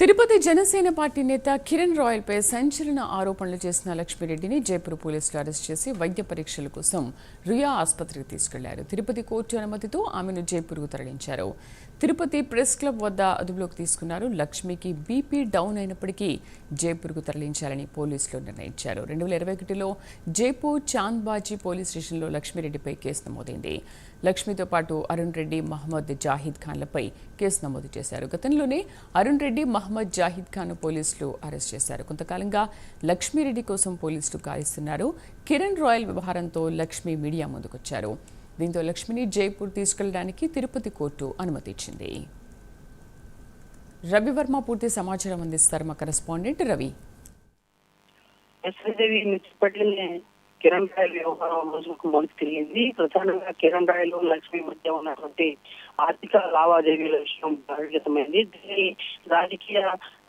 Tirupati Janasena party నేత కిరణ్ రాయల్పై సంచలన ఆరోపణలు చేసిన లక్ష్మిరెడ్డిని జైపూర్ పోలీసులు అరెస్ట్ చేసి వైద్య పరీక్షల కోసం రియా ఆసుపత్రికి తీసుకెళ్ళారు. తిరుపతి కోర్టు అనుమతితో ఆమెను జైపూర్కు తరలించారు. తిరుపతి ప్రెస్ క్లబ్ వద్ద అదుపులోకి తీసుకున్నారు. లక్ష్మికి బీపీ డౌన్ అయినప్పటికీ జైపూర్కు తరలించాలని పోలీసులు నిర్ణయించారు. రెండు వేల ఇరవై ఒకటిలో జైపూర్ చాంద్బాజీ పోలీస్ స్టేషన్లో లక్ష్మిరెడ్డిపై కేసు నమోదైంది. లక్ష్మితో పాటు అరుణ్ రెడ్డి మహమ్మద్ జాహిద్ ఖాన్లపై కేసు నమోదు చేశారు. గతంలోనే అరుణ్ రెడ్డి మహమ్మద్ జాహిద్ ఖాన్ పోలీసులు అరెస్ట్ చేశారు. కొంతకాలంగా లక్ష్మీరెడ్డి కోసం పోలీసులు కాయిస్తున్నారు కిరణ్ రాయల్ వ్యవహారంతో లక్ష్మి మీడియా ముందుకొచ్చారు. దీంతో లక్ష్మిని జైపూర్ తీసుకెళ్ళడానికి తిరుపతి కోర్టు అనుమతి ఇచ్చింది. రవివర్మ పూర్తి సమాచారం అందిస్తారు మా కరెస్పాండెంట్ రవి. కిరణ్ రాయల్ వ్యవహారం రోజులకు మొదటి తిరిగింది ప్రధానంగా కిరణ్ రాయలు లక్ష్మి మధ్య ఉన్నటువంటి ఆర్థిక లావాదేవీల విషయం బహిర్గతమైంది దీన్ని రాజకీయ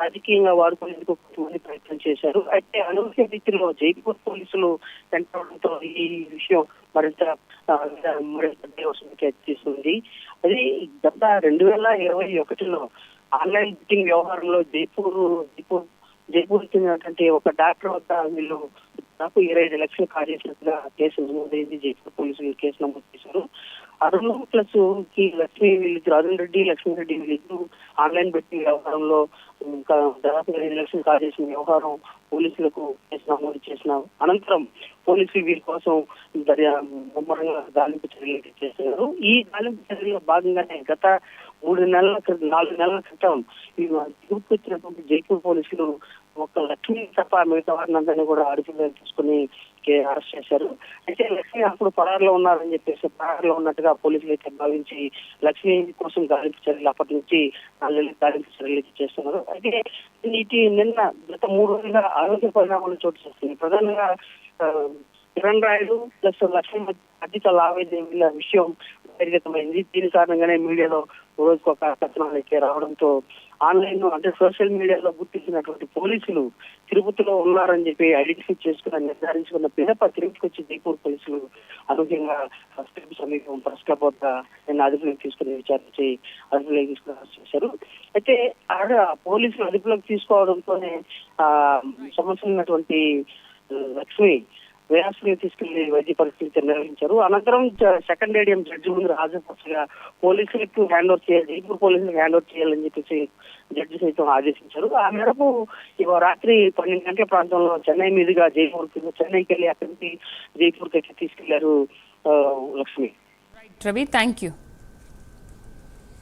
రాజకీయంగా వాడుకునేందుకు కొంతమంది ప్రయత్నం చేశారు. అయితే అనూహ్య రీతిలో జైపూర్ పోలీసులు వెంటవడంతో ఈ విషయం మరింత మరింత తీసుకుంది అది గత రెండు వేల ఇరవై ఒకటిలో ఆన్లైన్ బుకింగ్ వ్యవహారంలో జైపూర్ జైపూర్ జైపూర్ చెందినటువంటి ఒక డాక్టర్ వద్ద వీళ్ళు దాదాపు ఇరవై ఐదు లక్షలు కార్యకర్తగా కేసు నమోదైంది జైపూర్ పోలీసులు కేసు నమోదు చేశారు. అరుణ్ ప్లస్కి లక్ష్మి వీళ్ళిద్దరు అరుణ్ రెడ్డి లక్ష్మీ రెడ్డి వీళ్ళిద్దరు ఆన్లైన్ బెట్టింగ్ వ్యవహారంలో ఇంకా దాదాపు ఇరవై లక్షలు కాజేసిన వ్యవహారం పోలీసులకు కేసు నమోదు చేసిన అనంతరం పోలీసులు వీరి కోసం దర్యా ముమ్మరంగా గాలింపు చర్యలు చేస్తున్నారు ఈ గాలింపు చర్యల్లో భాగంగానే గత మూడు నెలల క్రితం నాలుగు నెలల క్రితం ఈ తిరుపతి వచ్చినటువంటి జైపూర్ పోలీసులు ఒక లక్ష్మి తప్ప మిగతా వారిని అందరినీ కూడా అడుగులో తీసుకుని అరెస్ట్ చేశారు. అయితే లక్ష్మి అప్పుడు పరారులో ఉన్నారని చెప్పేసి పరారులో ఉన్నట్టుగా పోలీసులు అయితే భావించి లక్ష్మి కోసం గాలింపు చర్యలు అప్పటి నుంచి నాలుగు గాలింపు చర్యలు అయితే చేస్తున్నారు. అయితే ఇటు నిన్న గత మూడు రోజులుగా ఆరోగ్య పరిణామాలు చోటు చేస్తుంది ప్రధానంగా కిరణ్ రాయుడు ప్లస్ లక్ష్మి అధిక లావాదేవీల విషయం బహిర్గతమైంది దీని కారణంగానే మీడియాలో రోజుకు ఒక కథనాలు రావడంతో ఆన్లైన్ అంటే సోషల్ మీడియాలో గుర్తించినటువంటి పోలీసులు తిరుపతిలో ఉన్నారని చెప్పి ఐడెంటిఫై చేసుకుని నిర్ధారించుకున్న పిదప తిరుపతికి వచ్చి దీపూర్ పోలీసులు అనూహ్యంగా తిరుపతి సమీపం ప్రెస్ క్లబ్ వద్ద నిన్న అదుపులోకి తీసుకుని విచారించి అదుపులోకి తీసుకుని అరెస్ట్ చేశారు. అయితే ఆడ పోలీసులు అదుపులోకి తీసుకోవడంతోనే ఆ సమస్య ఉన్నటువంటి లక్ష్మి వేయాశ్రీ తీసుకెళ్ళి వైద్య పరిస్థితి నిర్వహించారు అనంతరం సెకండ్ ఏడియం జడ్జి ముందు హాజరుపరచగా పోలీసులకు హ్యాండ్ ఓవర్ చేయాలి జైపూర్ పోలీసులకు హ్యాండ్ ఓవర్ చేయాలని చెప్పేసి జడ్జి సైతం ఆదేశించారు. ఆ మేరకు ఇవాళ రాత్రి పన్నెండు గంటల ప్రాంతంలో చెన్నై మీదుగా జైపూర్ చెన్నైకి వెళ్ళి అక్కడికి జైపూర్కి అయితే తీసుకెళ్ళారు లక్ష్మి. Ravi thank you